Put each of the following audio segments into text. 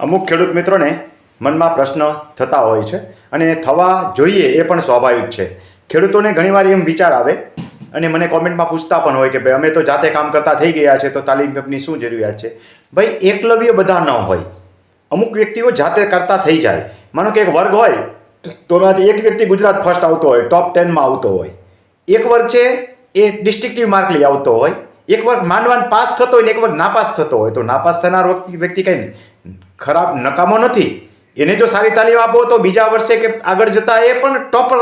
અમુક ખેડૂત મિત્રોને મનમાં પ્રશ્ન થતા હોય છે અને થવા જોઈએ એ પણ સ્વાભાવિક છે. ખેડૂતોને ઘણીવાર એમ વિચાર આવે અને મને કોમેન્ટમાં પૂછતા પણ હોય કે ભાઈ, અમે તો જાતે કામ કરતા થઈ ગયા છે, તો તાલીમ કેમ્પની શું જરૂરિયાત છે? ભાઈ, એકલવ્ય બધા ન હોય. અમુક વ્યક્તિઓ જાતે કરતા થઈ જાય. માનો કે એક વર્ગ હોય, તો એમાંથી એક વ્યક્તિ ગુજરાત ફર્સ્ટ આવતો હોય ટોપ ટેનમાં આવતો હોય. એક વર્ગ છે, એ ડિસ્ટ્રિક્ટિવ માર્ક લઈ આવતો હોય. એક વર્ગ માંડવાન પાસ થતો હોય ને એક વર્ગ નાપાસ થતો હોય. તો નાપાસ થનાર વ્યક્તિ વ્યક્તિ કંઈ ખરાબ નકામો નથી. એને જો સારી તાલીમ આપો તો બીજા વર્ષે કે આગળ જતાં એ પણ ટોપર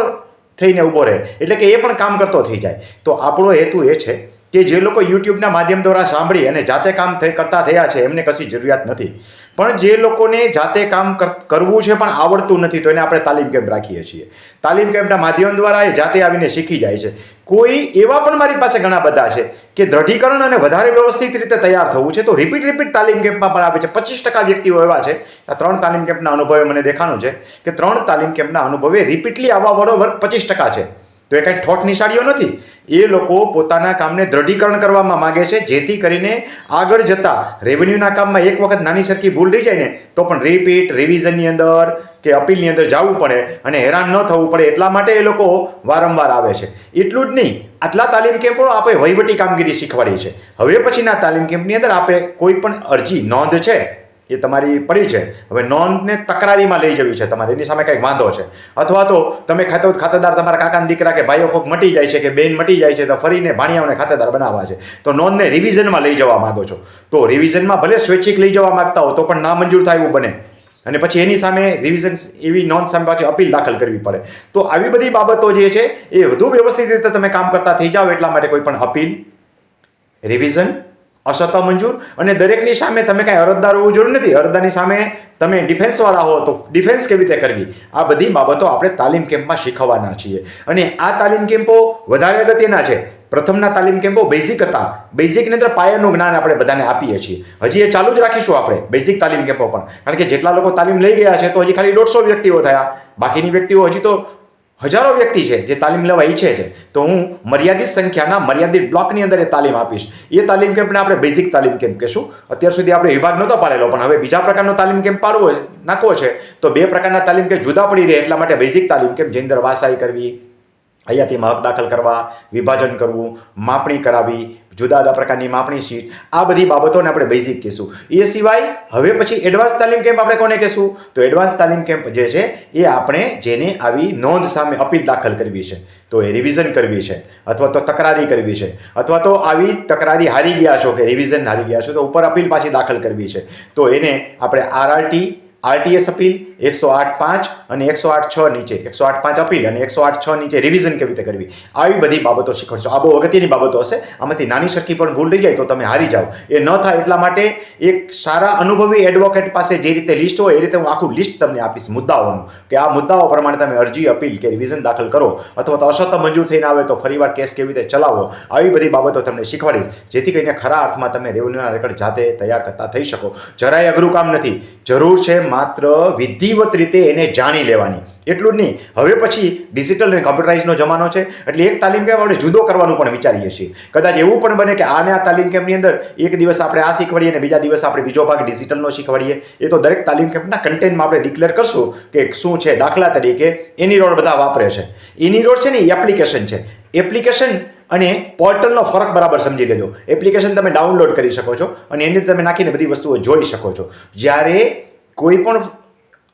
થઈને ઊભો રહે. એટલે કે એ પણ કામ કરતો થઈ જાય. તો આપણો હેતુ એ છે કે જે લોકો યુટ્યુબના માધ્યમ દ્વારા સાંભળી અને જાતે કામ થઈ, કરતા થયા છે, એમને કશી જરૂરિયાત નથી. પણ જે લોકોને જાતે કામ કર- કરવું છે પણ આવડતું નથી, તો એને આપણે તાલીમ કેમ્પ રાખીએ છીએ. તાલીમ કેમ્પના માધ્યમ દ્વારા એ જાતે આવીને શીખી જાય છે. કોઈ એવા પણ મારી પાસે ઘણા બધા છે કે દ્રઢીકરણ અને વધારે વ્યવસ્થિત રીતે તૈયાર થવું છે, તો રિપીટ રિપીટ તાલીમ કેમ્પમાં પણ આવે છે. પચીસ ટકા વ્યક્તિઓ એવા છે, આ ત્રણ તાલીમ કેમ્પના અનુભવે મને દેખાણું છે, કે ત્રણ તાલીમ કેમ્પના અનુભવે રિપીટલી આવવાવાળો વર્ગ પચીસ ટકા છે. તો એ કાંઈ ઠોઠ નિશાળીઓ નથી. એ લોકો પોતાના કામને દ્રઢીકરણ કરવામાં માગે છે, જેથી કરીને આગળ જતા રેવન્યુના કામમાં એક વખત નાની સરખી ભૂલ રહી જાય ને, તો પણ રિપીટ રિવિઝનની અંદર કે અપીલની અંદર જવું પડે અને હેરાન ન થવું પડે એટલા માટે એ લોકો વારંવાર આવે છે. એટલું જ નહીં, આટલા તાલીમ કેમ્પો આપણે વહીવટી કામગીરી શીખવાડી છે. હવે પછીના તાલીમ કેમ્પની અંદર આપણે કોઈ પણ અરજી, નોંધ છે? એ તમારી પડી છે. હવે નોંધને તકરારીમાં લઈ જવી છે તમારે. એની સામે કંઈક વાંધો છે. અથવા તો તમે ખાતે ખાતેદાર તમારા કાકાના દીકરા કે ભાઈઓ કોઈક મટી જાય છે કે બેન મટી જાય છે તો ફરીને ભાણિયાઓને ખાતેદાર બનાવવા છે. તો નોંધને રિવિઝનમાં લઈ જવા માંગો છો. તો રિવિઝનમાં ભલે સ્વૈચ્છિક લઈ જવા માંગતા હો તો પણ ના મંજૂર થાય એવું બને. અને પછી એની સામે રિવિઝન એવી નોંધ સામે પાછી અપીલ દાખલ કરવી પડે. તો આવી બધી બાબતો જે છે એ વધુ વ્યવસ્થિત રીતે તમે કામ કરતા થઈ જાઓ એટલા માટે કોઈ પણ અપીલ. રિવિઝન અસતા મંજૂર અને દરેકની સામે તમે કાંઈ અરજદાર હોવું જરૂર નથી. અરજદારની સામે તમે ડિફેન્સવાળા હો તો ડિફેન્સ કેવી રીતે કરવી? આ બધી બાબતો આપણે તાલીમ કેમ્પમાં શીખવવાના છીએ. અને આ તાલીમ કેમ્પો વધારે અગત્યના છે. પ્રથમના તાલીમ કેમ્પો બેઝિક હતા. બેઝિકની અંદર પાયાનું જ્ઞાન આપણે બધાને આપીએ છીએ. હજી એ ચાલુ જ રાખીશું આપણે બેઝિક તાલીમ કેમ્પો પણ. કારણ કે જેટલા લોકો તાલીમ લઈ ગયા છે તો હજી ખાલી દોઢસો વ્યક્તિઓ થયા. બાકીની વ્યક્તિઓ હજી તો હજારો વ્યક્તિ છે જે તાલીમ લેવા ઈચ્છે છે. તો હું મર્યાદિત સંખ્યાના મર્યાદિત બ્લોકની અંદર એ તાલીમ આપીશ. એ તાલીમ કેમ્પને આપણે બેઝિક તાલીમ કેમ્પ કહેશું. અત્યાર સુધી આપણે વિભાગ નહોતો પાડેલો, પણ હવે બીજા પ્રકારનો તાલીમ કેમ્પ પાડવો નાખવો છે, તો બે પ્રકારના તાલીમ કેમ્પ જુદા પડી રહે એટલા માટે બેઝિક તાલીમ કેમ્પ જેની અંદર વાસાઈ કરવી હયાતી માપ દાખલ કરવા, વિભાજન કરવું, માપણી કરાવી, જુદા જુદા પ્રકારની માપણી શીટ, આ બધી બાબતોને આપણે બેઝિક કહીશું. એ સિવાય હવે પછી એડવાન્સ તાલીમ કેમ્પ આપણે કોને કહેશું? તો એડવાન્સ તાલીમ કેમ્પ જે છે, એ આપણે જેને આવી નોંધ સામે અપીલ દાખલ કરવી છે. તો એ રિવિઝન કરવી છે, અથવા તો તકરારી કરવી છે, અથવા તો આવી તકરારી હારી ગયા છો કે રિવિઝન હારી ગયા છો, તો ઉપર અપીલ પાછી દાખલ કરવી છે. તો એને આપણે આરઆરટી આરટીએસ અપીલ એકસો આઠ પાંચ અને એકસો આઠ છ નીચે. એકસો આઠ પાંચ અપીલ અને એકસો આઠ છ નીચે રિવિઝન કેવી રીતે કરવી? આવી બધી બાબતો શીખવાડશો આ બહુ અગત્યની બાબતો હશે. આમાંથી નાની સરખી પણ ભૂલ રહી જાય તો તમે હારી જાઓ. એ ન થાય એટલા માટે એક સારા અનુભવી એડવોકેટ પાસે જે રીતે લિસ્ટ હોય એ રીતે હું આખું લિસ્ટ તમને આપીશ મુદ્દાઓનું. કે આ મુદ્દાઓ પ્રમાણે તમે અરજી, અપીલ કે રિવિઝન દાખલ કરો. અથવા તો અસત મંજૂર થઈને આવે તો ફરીવાર કેસ કેવી રીતે ચલાવો. આવી બધી બાબતો તમને શીખવાડીશ. જેથી કરીને ખરા અર્થમાં તમે રેવન્યુના રેકર્ડ જાતે તૈયાર કરતા થઈ શકો. જરાય અઘરું કામ નથી. જરૂર છે માત્ર વિધિવત રીતે એને જાણી લેવાની. એટલું જ નહીં. હવે પછી ડિજિટલ અને કમ્પ્યુટરાઇઝનો જમાનો છે, એટલે એક તાલીમ કેમ્પ આપણે જુદો કરવાનું પણ વિચારીએ છીએ. કદાચ એવું પણ બને કે આને આ તાલીમ કેમ્પની અંદર એક દિવસ આપણે આ શીખવાડીએ અને બીજા દિવસ આપણે બીજો ભાગ ડિજિટલનો શીખવાડીએ. એ તો દરેક તાલીમ કેમ્પના કન્ટેન્ટમાં આપણે ડિક્લેર કરશું કે શું છે દાખલા તરીકે એની રોડ બધા વાપરે છે. એની રોડ છે ને એ એપ્લિકેશન છે. એપ્લિકેશન અને પોર્ટલનો ફરક બરાબર સમજી લેજો. એપ્લિકેશન તમે ડાઉનલોડ કરી શકો છો અને એની તમે નાખીને બધી વસ્તુઓ જોઈ શકો છો. જ્યારે કોઈ પણ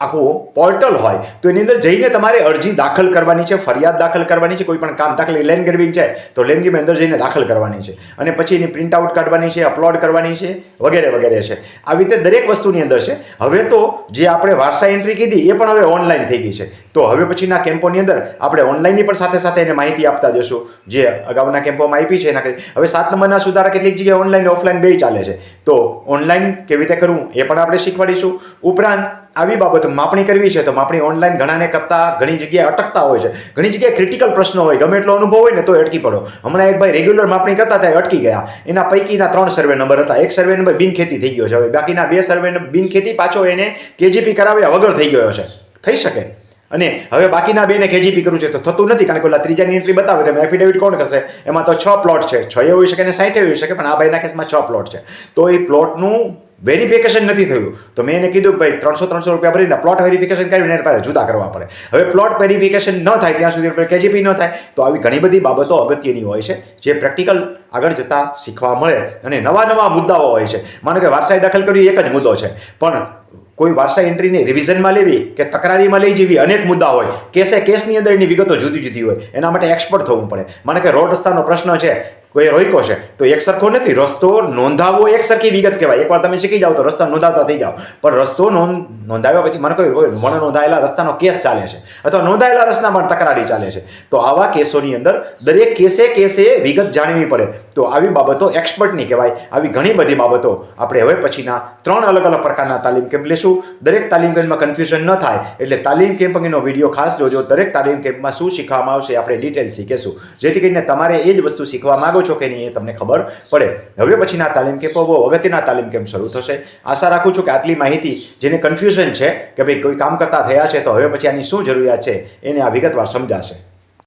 આખું પોર્ટલ હોય, તો એની અંદર જઈને તમારે અરજી દાખલ કરવાની છે, ફરિયાદ દાખલ કરવાની છે કોઈ પણ કામ દાખલ લેન્ડ ગ્રેબિંગ છે, તો લેન્ડ ગ્રેબિંગ અંદર જઈને દાખલ કરવાની છે. અને પછી એની પ્રિન્ટ આઉટ કાઢવાની છે અપલોડ કરવાની છે, વગેરે વગેરે છે. આવી રીતે દરેક વસ્તુની અંદર છે. હવે તો જે આપણે વારસા એન્ટ્રી કીધી, એ પણ હવે ઓનલાઈન થઈ ગઈ છે. તો હવે પછીના કેમ્પોની અંદર આપણે ઓનલાઈનની પણ સાથે સાથે એને માહિતી આપતા જશું જે અગાઉના કેમ્પોમાં આપી છે, એના હવે સાત નંબરના સુધારા કેટલીક જગ્યાએ ઓનલાઈન ઓફલાઈન બે ચાલે છે. તો ઓનલાઈન કેવી રીતે કરવું, એ પણ આપણે શીખવાડીશું. ઉપરાંત આવી બાબતો માપણી કરવી છે તો માપણી ઓનલાઈન ઘણાને કરતા ઘણી જગ્યાએ અટકતા હોય છે. ઘણી જગ્યાએ ક્રિટિકલ પ્રશ્નો હોય, ગમે એટલો અનુભવ હોય ને તો અટકી પડો. હમણાં એક ભાઈ રેગ્યુલર માપણી કરતા હતા અટકી ગયા. એના પૈકીના ત્રણ સર્વે નંબર હતા. એક સર્વે નંબર બિનખેતી થઈ ગયો છે. હવે બાકીના બે સર્વે બિનખેતી પાછો એને કેજીપી કરાવ્યા વગર થઈ ગયો છે. થઈ શકે. અને હવે બાકીના બેને કેજીપી કરવું છે તો થતું નથી કારણ કે ઓલા ત્રીજાની એન્ટ્રી બતાવે તો એફિડેવિટ કોણ કરશે? એમાં તો છ પ્લોટ છે. છ એ હોઈ શકે ને સાઠે હોઈ શકે, પણ આ ભાઈના કેસમાં છ પ્લોટ છે. તો એ પ્લોટનું વેરિફિકેશન નથી થયું. તો મેં એને કીધું ભાઈ ત્રણસો ત્રણસો રૂપિયા ભરીને પ્લોટ વેરિફિકેશન કરીને એને પાસે જુદા કરવા પડે. હવે પ્લોટ વેરિફિકેશન ન થાય ત્યાં સુધી કેજીપી ન થાય, તો આવી ઘણી બધી બાબતો અગત્યની હોય છે, જે પ્રેક્ટિકલ આગળ જતાં શીખવા મળે અને નવા નવા મુદ્દાઓ હોય છે. માનો કે વારસાઈ દાખલ કરવી એક જ મુદ્દો છે, પણ કોઈ વારસાઈ એન્ટ્રીને રિવિઝનમાં લેવી કે તકરારીમાં લઈ જવી અનેક મુદ્દા હોય, કેસે કેસની અંદર એની વિગતો જુદી જુદી હોય, એના માટે એક્સપર્ટ થવું પડે. માનો કે રોડ રસ્તાનો પ્રશ્ન છે કોઈ રોક્યો છે, તો એક સરખો નથી. રસ્તો નોંધાવવો એક સરખી વિગત કહેવાય. એકવાર તમે શીખી જાઓ તો રસ્તા નોંધાવતા થઈ જાઓ. પણ રસ્તો નોંધ, નોંધાવ્યા પછી મને કોઈ મને નોંધાયેલા રસ્તાનો કેસ ચાલે છે. અથવા નોંધાયેલા રસ્તામાં તકરારી ચાલે છે. તો આવા કેસોની અંદર દરેક કેસે કેસે વિગત જાણવી પડે. તો આવી બાબતો એક્સપર્ટની કહેવાય. આવી ઘણી બધી બાબતો આપણે હવે પછીના ત્રણ અલગ અલગ પ્રકારના તાલીમ કેમ્પ લેશું. દરેક તાલીમ કેમ્પમાં કન્ફ્યુઝન ન થાય. એટલે તાલીમ કેમ્પ અંગેનો વીડિયો ખાસ જોજો. દરેક તાલીમ કેમ્પમાં શું શીખવામાં આવશે આપણે ડિટેલ શીખીશું. જેથી કરીને તમારે એ જ વસ્તુ શીખવા માંગો છો કે નહીં એ તમને ખબર પડે. હવે પછીના તાલીમ કેમ્પો બહુ અગત્યના તાલીમ કેમ્પ શરૂ થશે. આશા રાખું છું કે આટલી માહિતી જેને કન્ફ્યુઝન છે કે ભાઈ કોઈ કામ કરતા થયા છે તો હવે પછી આની શું જરૂરિયાત છે એને આ વિગતવાર સમજાશે.